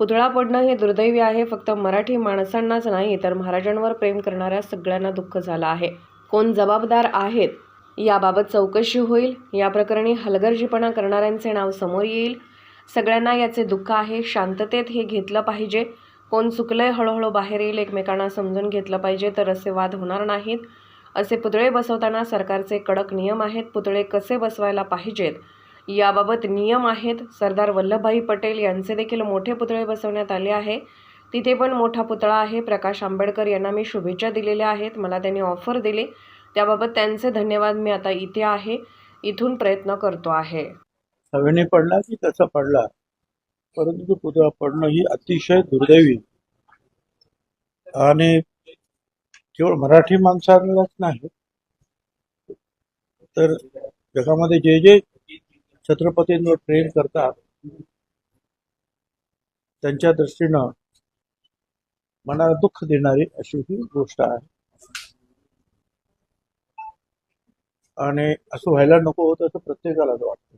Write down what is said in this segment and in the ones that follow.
पुतळा पडणं हे दुर्दैवी आहे. फक्त मराठी माणसांनाच नाही तर महाराजांवर प्रेम करणाऱ्या सगळ्यांना दुःख झालं आहे. कोण जबाबदार आहेत? याबाबत चौकशी होईल. या प्रकरणी हलगर्जीपणा करणाऱ्यांचे नाव समोर येईल. सगळ्यांना याचे दुःख आहे. शांततेत हे घेतलं पाहिजे. कोण चुकलंय हळूहळू बाहेर येईल. एकमेकांना समजून घेतलं पाहिजे तर असे वाद होणार नाहीत. असे पुतळे बसवताना सरकारचे कडक नियम आहेत. पुतळे कसे बसवायला पाहिजेत? याबाबत नियम आहेत. सरदार वल्लभभाई पटेल यांचे देखील मोठे पुतळे बसवण्यात आले आहे. तिथे पण मोठा पुतळा आहे. प्रकाश आंबेडकर यांना मी शुभेच्छा दिलेल्या आहेत. मला त्यांनी ऑफर दिली. त्याबाबत त्यांचे धन्यवाद मी आता इथे आहे. इथून प्रयत्न करतो आहे. हवेने पडला की तसा पडला? परंतु तो पुतळा पडणं ही अतिशय दुर्दैवी. आणि केवळ मराठी माणसांनाच नाही तर जगामध्ये जे जे छत्रपतींवर प्रेम करतात त्यांच्या दृष्टीनं मनाला दुःख देणारी अशी ही गोष्ट आहे. आणि असं व्हायला नको होतं असं प्रत्येकालाच वाटतं.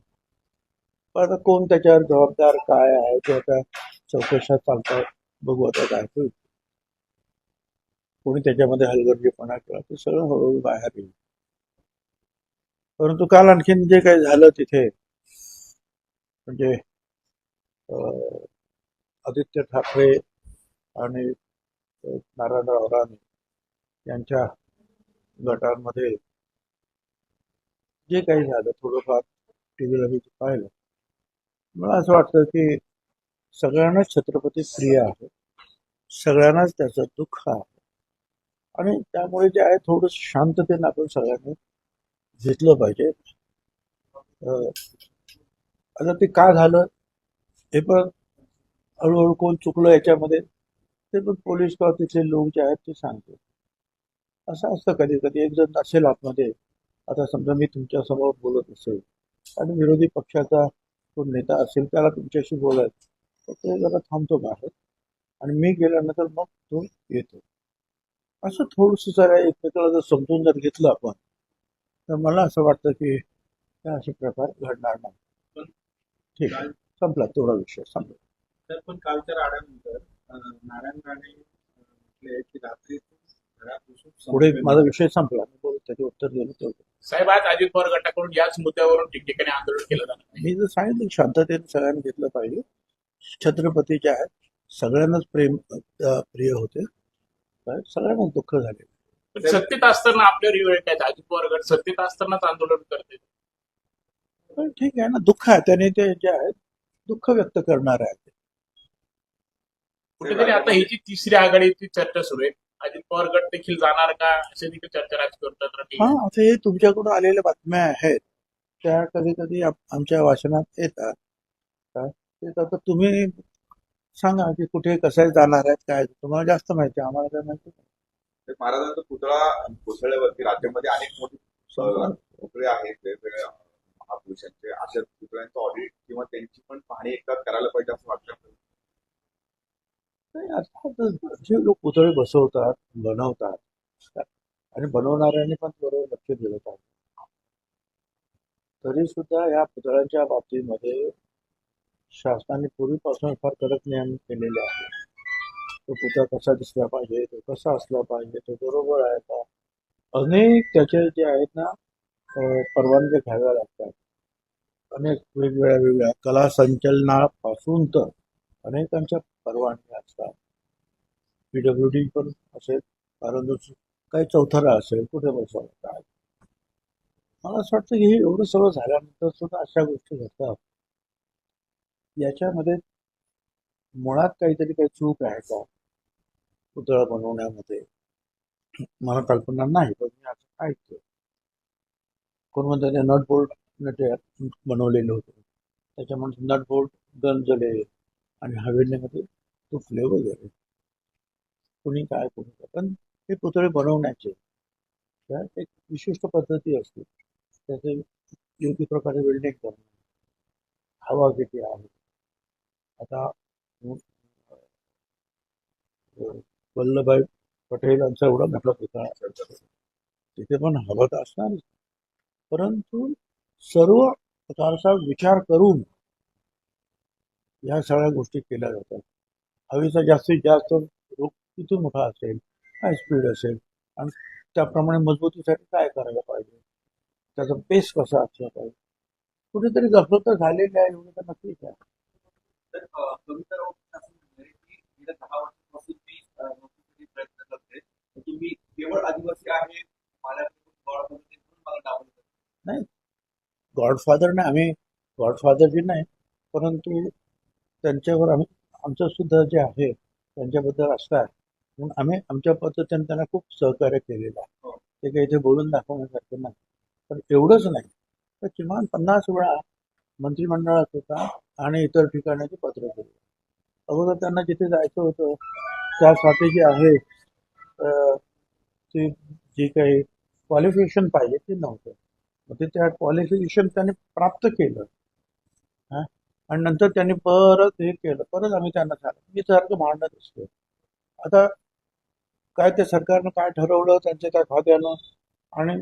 पण आता कोण त्याच्यावर जबाबदार काय आहे ते आता चौकशा चालतात बघू आता काय होईल. कोणी त्याच्यामध्ये हलगर्जीपणा केला ते सगळं हळूहळू बाहेर येईल. परंतु काल आणखीन जे काही झालं तिथे म्हणजे अं, आदित्य ठाकरे आणि नारायणराव राणे यांच्या गटांमध्ये जे काही झालं थोडंफार टी व्हीला मी पाहिलं. मला असं वाटतं की सगळ्यांनाच छत्रपती प्रिय आहे. सगळ्यांनाच त्याचं दुःख आहे. आणि त्यामुळे जे आहे थोडं शांततेनं आपण सगळ्यांनी घेतलं पाहिजे. आता ते का झालं? हे पण हळूहळू कोण चुकलं याच्यामध्ये ते पण पोलीस किंवा तिथले लोक जे आहेत ते सांगते असं असतं कधी कधी एक जण असेल आतमध्ये आता समजा मी तुमच्यासमोर बोलत असेल आणि विरोधी पक्षाचा कोण नेता असेल त्याला तुमच्याशी बोलायचं तर ते जरा थांबतो बाहेर आणि मी गेल्यानंतर मग तो येतो. असं थोडंसं जरा एकमेकाला जर समजून जर घेतलं आपण तर मला असं वाटतं की असे प्रकार घडणार नाही. ठीक आहे. संपला. तेवढा विषय संपला. तर पण कालच्या राड्यानंतर नारायण राणे म्हटले की रात्री पुढे माझा विषय संपला. त्याचे उत्तर दिलं तेवढं. साहेब आज अजित पवार गटाकडून याच मुद्द्यावरून ठिकठिकाणी आंदोलन केलं जाणार. मी जर सांगितलं की शांततेने सगळ्यांनी घेतलं पाहिजे. छत्रपती जे आहेत सगळ्यांनाच प्रेम प्रिय होते. काय सगळ्यांनाच दुःख झाले पण सत्तेत असताना आपल्यावर वेळ काय अजित पवार गट सत्तेत असतानाच आंदोलन करते. पण ठीक आहे ना दुःख आहे. त्याने ते जे आहेत दुःख व्यक्त करणार आहेत. कुठेतरी आता ही जी तिसरी आघाडीची चर्चा सुरू आहे. अजित पवार गट देखील जाणार का? असे देखील चर्चा राजकारणात हा आता हे तुमच्याकडून आलेल्या बातम्या आहेत. त्या कधी कधी आमच्या वाचनात येतात. ते आता तुम्ही सांगा की कुठे कसं जाणार आहेत काय? तुम्हाला जास्त माहिती आहे आम्हाला काय माहिती महाराजांचा पुतळा कोसळल्यावरती राज्यामध्ये अनेक मोठे पुतळे आहेत. अशा ऑडिट किंवा त्यांची पण पाहणी एकदा करायला पाहिजे असं वाटतं नाही, जे लोक पुतळे बसवतात बनवतात आणि बनवणाऱ्यांनी पण बरोबर लक्ष दिलं पाहिजे. तरी सुद्धा या पुतळ्यांच्या बाबतीमध्ये शासनाने पूर्वीपासून फार कडक नियम केलेले आहेत. तो पुतळा कसा दिसला पाहिजे तो कसा असला पाहिजे तो बरोबर आहे का? अनेक त्याचे जे आहेत ना परवानगी घ्याव्या लागतात. अनेक वेगवेगळ्या वेगळ्या कला संचलनापासून तर अनेकांच्या परवानग्या असतात. पीडब्ल्यू डी पण असेल कारण काही चौथरा असेल कुठे बसवलं काय मला असं वाटतं की हे एवढं सगळं झाल्यानंतर सुद्धा अशा गोष्टी घडतात. याच्यामध्ये मुळात काहीतरी काही चूक आहे का? पुतळा बनवण्यामध्ये. मला कल्पना नाही पण मी असं ऐकतो कोण म्हणतात नट बोल्ट ते बनवलेले होते. त्याच्यामुळे नट बोल्ट गंजले आणि हवेलीमध्ये तुटले वगैरे. कुणी काय करू पण हे पुतळे बनवण्याचे त्यात एक विशिष्ट पद्धती असते. त्याचे योग्य प्रकारे वेल्डिंग करणं. हवा किती आहे. आता वल्लभभाई पटेल यांचा एवढा मोठा पुतळा तिथे पण हवा तर असणारच. परंतु सर्व प्रकारचा विचार करून या सगळ्या गोष्टी केल्या जातात. हवेचा जास्तीत जास्त रोग किती मोठा असेल काय स्पीड असेल आणि त्याप्रमाणे मजबूतीसाठी काय करायला पाहिजे? त्याचा पेस कसा असला पाहिजे? कुठेतरी गफलत झालेली आहे एवढं तर नक्कीच आहे तर अ, कविता राऊत असं म्हणणं आहे की गेल्या दहा वर्षांपासून मी अ, नोकरीसाठी प्रयत्न करते तर तुम्ही केवळ आदिवासी आहे माझ्याकडे गॉड म्हणून मला डावललं गॉडफादरने आम्ही गॉडफादरजी नाही परंतु त्यांच्यावर आम्ही आमचं सुद्धा जे आहे त्यांच्याबद्दल असं आहे. म्हणून आम्ही आमच्या पद्धतीने त्यांना खूप सहकार्य केलेलं आहे. ते काही इथे बोलून दाखवण्यासारखं नाही. पण एवढंच नाही. तर किमान पन्नास वेळा मंत्रिमंडळात होता आणि इतर ठिकाणी ते पत्र केलं अगोदर त्यांना जिथे जायचं होतं त्यासाठी जे आहे ते जे काही क्वालिफिकेशन पाहिजे ते नव्हतं. मग ते त्या क्वालिफिकेशन त्यांनी प्राप्त केलं. आणि नंतर त्यांनी परत हे केलं. परत आम्ही त्यांना सांगितलं मी सारखं मांडत असतो. आता काय ते सरकारनं काय ठरवलं त्यांच्या त्या खात्यानं आणि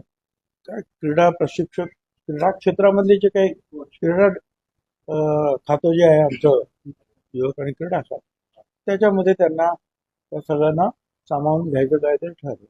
काय क्रीडा प्रशिक्षक क्रीडा क्षेत्रामधले जे काही क्रीडा खातं जे आहे आमचं युवक आणि क्रीडा खातं त्याच्यामध्ये त्यांना त्या सगळ्यांना सामावून घ्यायचं काय ते ठरलं.